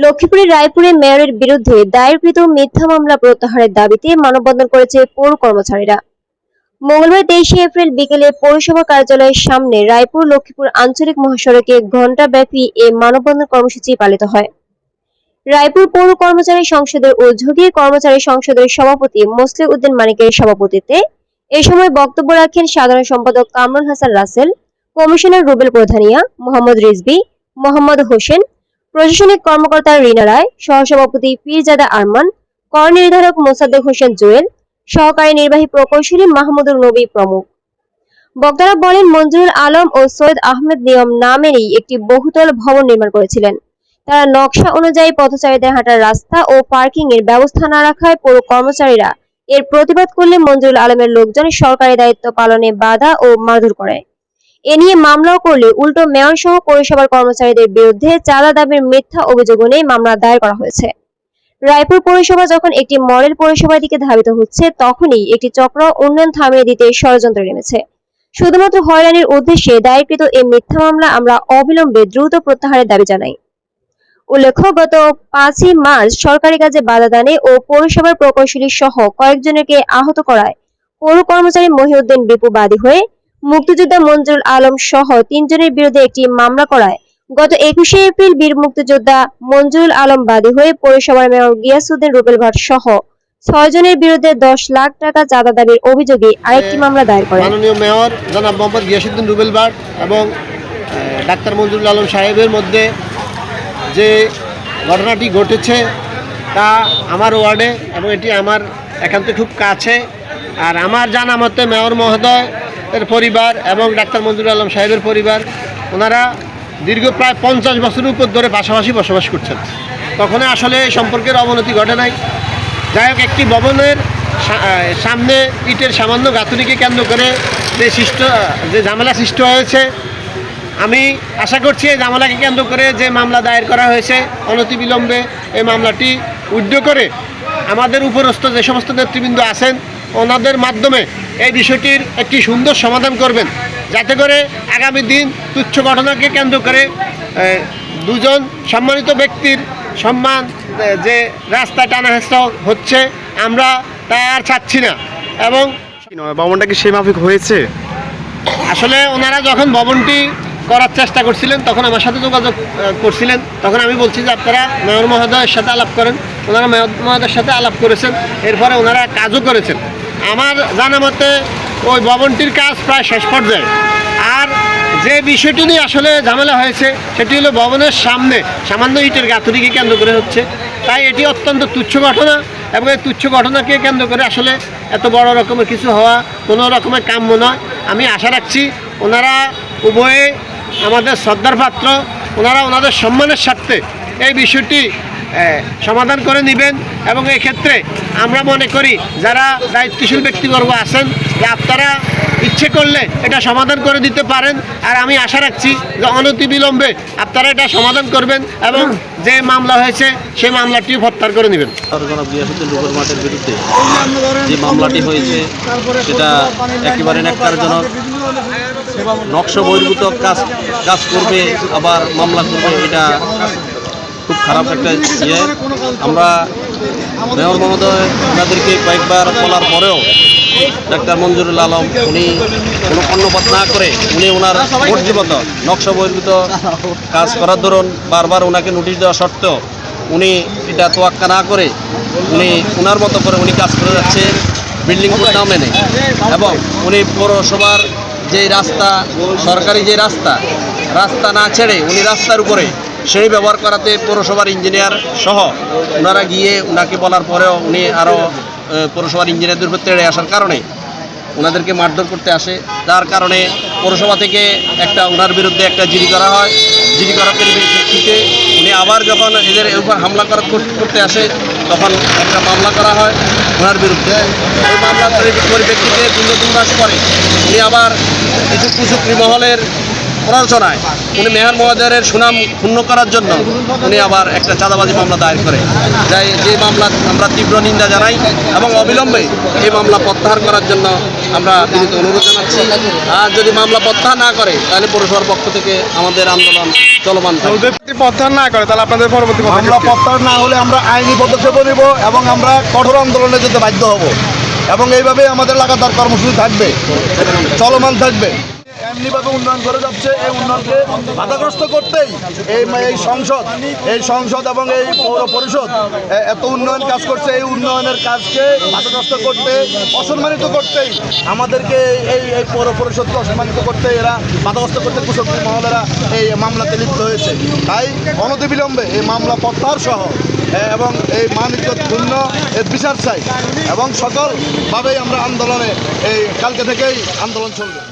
লক্ষ্মীপুরের রায়পুরে মেয়রের বিরুদ্ধে দায়েরকৃত মিথ্যা মামলা প্রত্যাহারের দাবিতে মানববন্ধন করেছে পৌর কর্মচারীরা। মঙ্গলবার তেইশে এপ্রিল বিকেলে পৌরসভা কার্যালয়ের সামনে রায়পুর লক্ষ্মীপুর আঞ্চলিক মহাসড়কে ঘণ্টাব্যাপী এই মানববন্ধন কর্মসূচি পালিত হয়। রায়পুর পৌর কর্মচারী সংসদের ও ঝুঁকি কর্মচারী সংসদের সভাপতি মোসলে উদ্দিন মানিকের সভাপতিত্বে এ সময় বক্তব্য রাখেন সাধারণ সম্পাদক কামরুল হাসান রাসেল, কমিশনার রুবেল প্রধানিয়া, মোহাম্মদ রিজবি মোহাম্মদ হোসেন প্রশাসনিক কর্মকর্তা রিনা রায়, সহসভাপতি পীরজাদা আরমান কর নির্ধারক মোসাদ্দেক হোসেন জুয়েল, সহকারী নির্বাহী প্রকৌশলী মাহমুদুর নবী প্রমুখ। বক্তারা বলেন, মঞ্জুরুল আলম ও সৈয়দ আহমেদ নিয়ম নামেরই একটি বহুতল ভবন নির্মাণ করেছিলেন। তারা নকশা অনুযায়ী পথচারীদের হাঁটার রাস্তা ও পার্কিং এর ব্যবস্থা না রাখায় পৌর কর্মচারীরা এর প্রতিবাদ করলে মঞ্জুরুল আলমের লোকজন সরকারি দায়িত্ব পালনে বাধা ও মারধর করে। এ নিয়ে মামলাও করলে উল্টো মেয়র সহ পৌরসভার কর্মচারীদের বিরুদ্ধে চাঁদা দাবির মিথ্যা অভিযোগ এনেই মামলা দায়ের করা হয়েছে। রায়পুর পৌরসভা যখন একটি মডেল পৌরসভার দিকে ধাবিত হচ্ছে, তখনই একটি চক্র উন্নয়ন থামিয়ে দিতে ষড়যন্ত্র নেমেছে। শুধুমাত্র হয়রানির উদ্দেশ্যে দায়েরকৃত এই মিথ্যা মামলা আমরা অবিলম্বে দ্রুত প্রত্যাহারের দাবি জানাই। উল্লেখ্য, গত পাঁচই মার্চ সরকারি কাজে বাধা দানে ও পৌরসভার প্রকৌশলী সহ কয়েকজনকে আহত করায় পৌর কর্মচারী মহিউদ্দিন বিপু বাদী হয়ে মুক্তিযোদ্ধা মঞ্জুরুল আলম সহ তিনজনের বিরুদ্ধে একটি মামলা করায়। গত একুশে এপ্রিল বীর মুক্তিযোদ্ধা মঞ্জুরুল আলম বাদী হয়ে পৌরসভার মেয়র গিয়াসউদ্দিন রুবেল ভাট সহ ছয় জনের বিরুদ্ধে দশ লাখ টাকা চাঁদা দাবির অভিযোগে আরেকটি মামলা দায়ের করেন। মাননীয় মেয়র জনাব মোহাম্মদ গিয়াসুদ্দিন রুবেল বাট এবং ডাক্তার মঞ্জুরুল আলম সাহেবের মধ্যে যে ঘটনাটি ঘটেছে তা আমার ওয়ার্ডে এবং এটি আমার একান্ত খুব কাছে। আর আমার জানা মতে মেয়র মহোদয় এর পরিবার এবং ডাক্তার মঞ্জুর আলম সাহেবের পরিবার, ওনারা দীর্ঘ প্রায় পঞ্চাশ বছরের উপর ধরে পাশাপাশি বসবাস করছেন। তখন আসলে সম্পর্কের অবনতি ঘটে নাই। যাই হোক, একটি ভবনের সামনে ইটের সামান্য গাঁথুনিকে কেন্দ্র করে যে সৃষ্ট, যে ঝামেলা সৃষ্টি হয়েছে, আমি আশা করছি এই ঝামেলাকে কেন্দ্র করে যে মামলা দায়ের করা হয়েছে, অনতিবিলম্বে এই মামলাটি উদ্ধ করে আমাদের উপরস্থ যে সমস্ত নেতৃবৃন্দ আছেন, ওনাদের মাধ্যমে এই বিষয়টির একটি সুন্দর সমাধান করবেন। যাতে করে আগামী দিন তুচ্ছ ঘটনাকে কেন্দ্র করে দুজন সম্মানিত ব্যক্তির সম্মান যে রাস্তায় টানা হেঁচড়া হচ্ছে আমরা তা আর চাচ্ছি না। এবং ভবনটা কি সেই মাফিক হয়েছে? আসলে ওনারা যখন ভবনটি করার চেষ্টা করছিলেন তখন আমার সাথে যোগাযোগ করছিলেন। তখন আমি বলছি যে আপনারা মেয়র মহোদয়ের সাথে আলাপ করেন। ওনারা মেয়র মহোদয়ের সাথে আলাপ করেছেন। এরপরে ওনারা কাজও করেছেন। আমার জানা মতে ওই ভবনটির কাজ প্রায় শেষ পর্যায়ে। আর যে বিষয়টি নিয়ে আসলে ঝামেলা হয়েছে, সেটি হলো ভবনের সামনে সামান্য ইটের গাঁথুরিকে কেন্দ্র করে হচ্ছে। তাই এটি অত্যন্ত তুচ্ছ ঘটনা এবং এই তুচ্ছ ঘটনাকে কেন্দ্র করে আসলে এত বড় রকমের কিছু হওয়া কোনো রকমের কাম্য নয়। আমি আশা রাখছি ওনারা উভয়ে আমাদের শ্রদ্ধার পাত্র, ওনারা ওনাদের সম্মানের স্বার্থে এই বিষয়টি সমাধান করে নেবেন এবং ক্ষেত্রে আমরা মনে করি যারা দায়িত্বশীল ব্যক্তিবর্গ আছেন যে আপনারা ইচ্ছে করলে এটা সমাধান করে দিতে পারেন। আর আমি আশা রাখছি যে অনতিবিলম্বে আপনারা এটা সমাধান করবেন এবং যে মামলা হয়েছে সেই মামলাটি প্রত্যাহার করে নেবেন। মাঠের বিরুদ্ধে যে মামলাটি হয়েছে, সেটা একেবারে নকশা বহির্ভূত কাজ কাজ করবে, আবার মামলা করবে, এটা খুব খারাপ একটা ইয়ে। আমরা মেয়র মহোদয়, ওনাদেরকে কয়েকবার বলার পরেও ডাক্তার মঞ্জুরুল আলম, উনি কোনো কর্ণপাত না করে উনি ওনার মর্জিমত নকশা বহির্ভূত কাজ করার দরুন বারবার ওনাকে নোটিশ দেওয়া সত্ত্বেও উনি এটা তোয়াক্কা না করে উনি ওনার মতো করে উনি কাজ করে যাচ্ছে বিল্ডিং কোড নাও মেনে এবং উনি পৌরসভার যে রাস্তা, সরকারি যে রাস্তা রাস্তা না ছেড়ে উনি রাস্তার উপরে সেই ব্যবহার করাতে পৌরসভার ইঞ্জিনিয়ার সহ ওনারা গিয়ে ওনাকে বলার পরেও উনি আরও পৌরসভার ইঞ্জিনিয়ারদের উপর তেড়ে আসার কারণে ওনাদেরকে মারধর করতে আসে। তার কারণে পৌরসভা থেকে একটা ওনার বিরুদ্ধে একটা জিডি করা হয়। জিডি করার পরিপ্রেক্ষিতে উনি আবার যখন এদের উপর হামলা করা করতে আসে, তখন একটা মামলা করা হয় ওনার বিরুদ্ধে। ওই মামলার পরি- পরিপ্রেক্ষিতে মাস পরে উনি আবার কিছু কুচুকরি মহলের প্ররোচনায় উনি মেয়র মহোদয়ের সুনাম ক্ষুণ্ণ করার জন্য উনি আবার একটা চাঁদাবাজি মামলা দায়ের করে। যাই যে মামলা আমরা তীব্র নিন্দা জানাই এবং অবিলম্বে এই মামলা প্রত্যাহার করার জন্য আমরা বিনীত অনুরোধ জানাচ্ছি। আর যদি মামলা প্রত্যাহার না করে তাহলে পৌরসভার পক্ষ থেকে আমাদের আন্দোলন চলমান যদি প্রত্যাহার না করে তাহলে আপনাদের পরবর্তী মামলা প্রত্যাহার না হলে আমরা আইনি পদক্ষেপ নিব এবং আমরা কঠোর আন্দোলনে যেতে বাধ্য হব। এবং এইভাবেই আমাদের লাগাতার কর্মসূচি থাকবে চলমান থাকবে। এমনিভাবে উন্নয়ন করে যাচ্ছে এই উন্নয়নকে বাধাগ্রস্ত করতেই এই এই সংসদ এই সংসদ এবং এই পৌর পরিষদ এত উন্নয়ন কাজ করছে, এই উন্নয়নের কাজকে বাধাগ্রস্ত করতে, অসম্মানিত করতেই আমাদেরকে এই এই পৌর পরিষদকে অসম্মানিত করতে এরা বাধাগ্রস্ত করতে কুশক্তি মহলেরা এই মামলাতে লিপ্ত হয়েছে। তাই অনতিবিলম্বে এই মামলা প্রত্যাহার সহ এবং এই মানিক পূর্ণ এর বিচার চাই এবং সকলভাবেই আমরা আন্দোলনে এই কালকে থেকেই আন্দোলন চলবে।